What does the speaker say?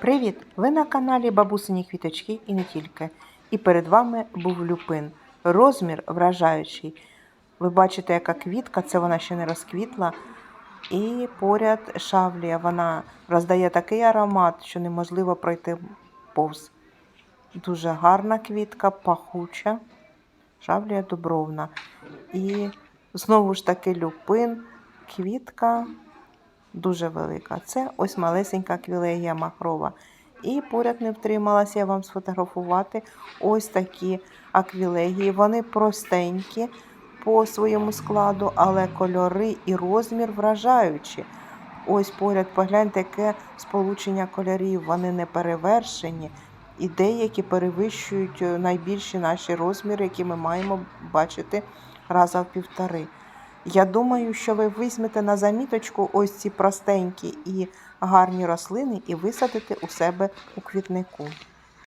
Привіт! Ви на каналі Бабусині Квіточки і не тільки. І перед вами був люпин. Розмір вражаючий. Ви бачите, яка квітка, це вона ще не розквітла. І поряд шавлія. Вона роздає такий аромат, що неможливо пройти повз. Дуже гарна квітка, пахуча. Шавлія дубровна. І знову ж таки люпин, квітка дуже велика. Це ось малесенька квілегія махрова. І поряд не втрималася я вам сфотографувати ось такі аквілегії. Вони простенькі по своєму складу, але кольори і розмір вражаючі. Ось поряд погляньте, яке сполучення кольорів. Вони не перевершені. І деякі перевищують е, найбільші наші розміри, які ми маємо бачити раза в півтори. Я думаю, що ви візьмете на заміточку ось ці простенькі і гарні рослини і висадите у себе у квітнику.